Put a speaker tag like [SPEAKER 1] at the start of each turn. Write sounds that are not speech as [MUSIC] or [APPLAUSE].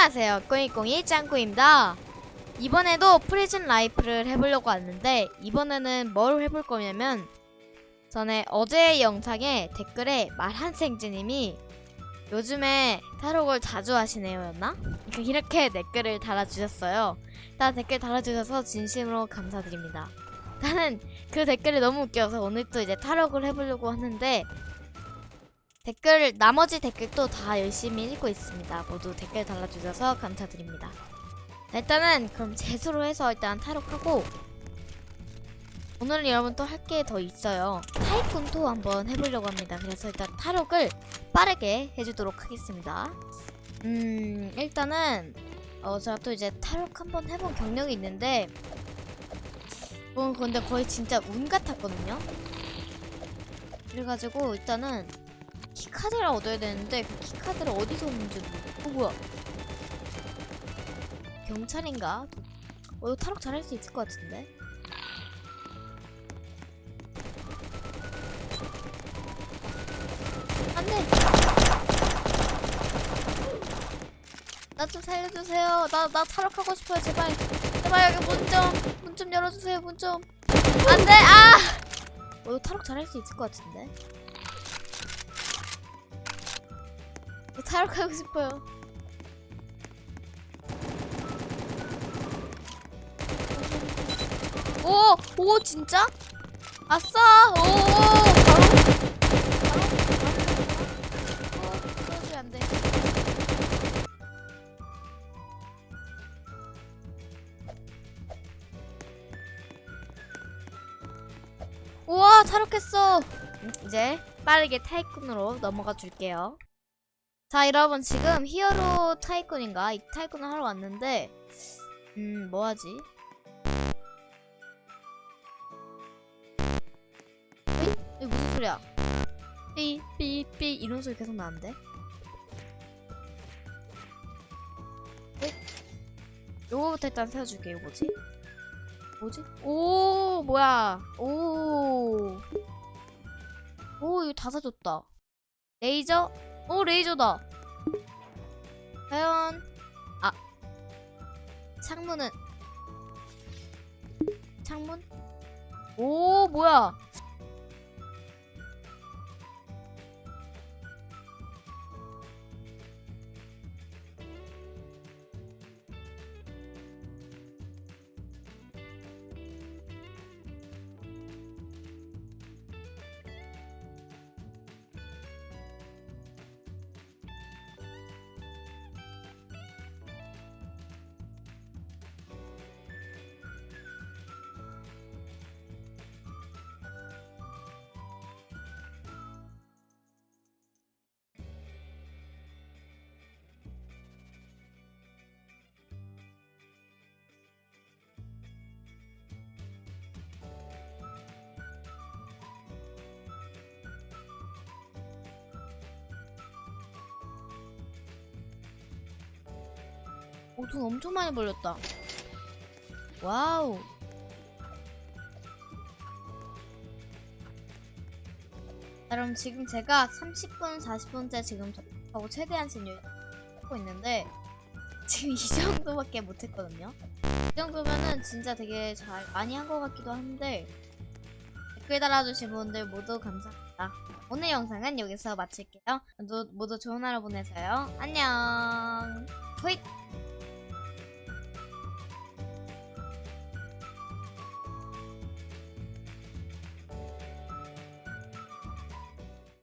[SPEAKER 1] 안녕하세요. 꼬이꼬이 짱꼬입니다. 이번에도 프리즌 라이프를 해보려고 왔는데 이번에는 뭘 해볼 거냐면 전에 어제 영상에 댓글에 말한생즈님이 요즘에 타로를 자주 하시네요 였나? 이렇게 댓글을 달아주셨어요. 일단 댓글 달아주셔서 진심으로 감사드립니다. 나는 그 댓글이 너무 웃겨서 오늘 또 이제 타로를 해보려고 하는데 댓글 나머지 댓글도 다 열심히 읽고 있습니다. 모두 댓글 달아주셔서 감사드립니다. 자, 일단은 그럼 재수로 해서 일단 타록하고 오늘은 여러분 또 할 게 더 있어요. 타이쿤 토 한번 해보려고 합니다. 그래서 일단 타록을 빠르게 해주도록 하겠습니다. 음 일단은 어 제가 또 이제 타록 한번 해본 경력이 있는데 어 근데 거의 진짜 운 같았거든요. 그래가지고 일단은 키카드를 얻어야 되는데 그 키카드를 어디서 얻는지 모르겠어. 어 뭐야? 경찰인가? 어 이거 타록 잘할 수 있을 것 같은데. 안돼. 나 좀 살려주세요. 나나 타록하고 싶어요. 제발. 제발 여기 문좀문 좀 열어주세요. 문 좀. 안돼. 아. 어 이거 타록 잘할 수 있을 것 같은데. 타락하고 싶어요. 오, 오 진짜? 아싸, 오, 바로, 바로, 어, 떨어지면 안 돼. 우와. 음, 이제 빠르게 타이쿤으로 넘어가 줄게요. 자 여러분 지금 히어로 타이쿤인가 이 타이쿤을 하러 왔는데 음 뭐하지? 이게 무슨 소리야? 삐삐삐 이런 소리 계속 나는데? 에이? 요거부터 일단 세워줄게 이거 뭐지? 뭐지? 오 뭐야 오오 이거 다 사줬다 레이저 오 레이저다. 과연 아 창문은 창문? 오 뭐야? 오, 돈 엄청 많이 벌렸다. 와우. 자, 그럼 지금 제가 30분, 40분째 지금 하고 최대한 지금 하고 있는데 지금 [LAUGHS] 이 정도밖에 못했거든요. 이 정도면은 진짜 되게 잘 많이 한 것 같기도 한데 댓글 달아주신 분들 모두 감사합니다. 오늘 영상은 여기서 마칠게요. 모두, 모두 좋은 하루 보내세요. 안녕. 호잇!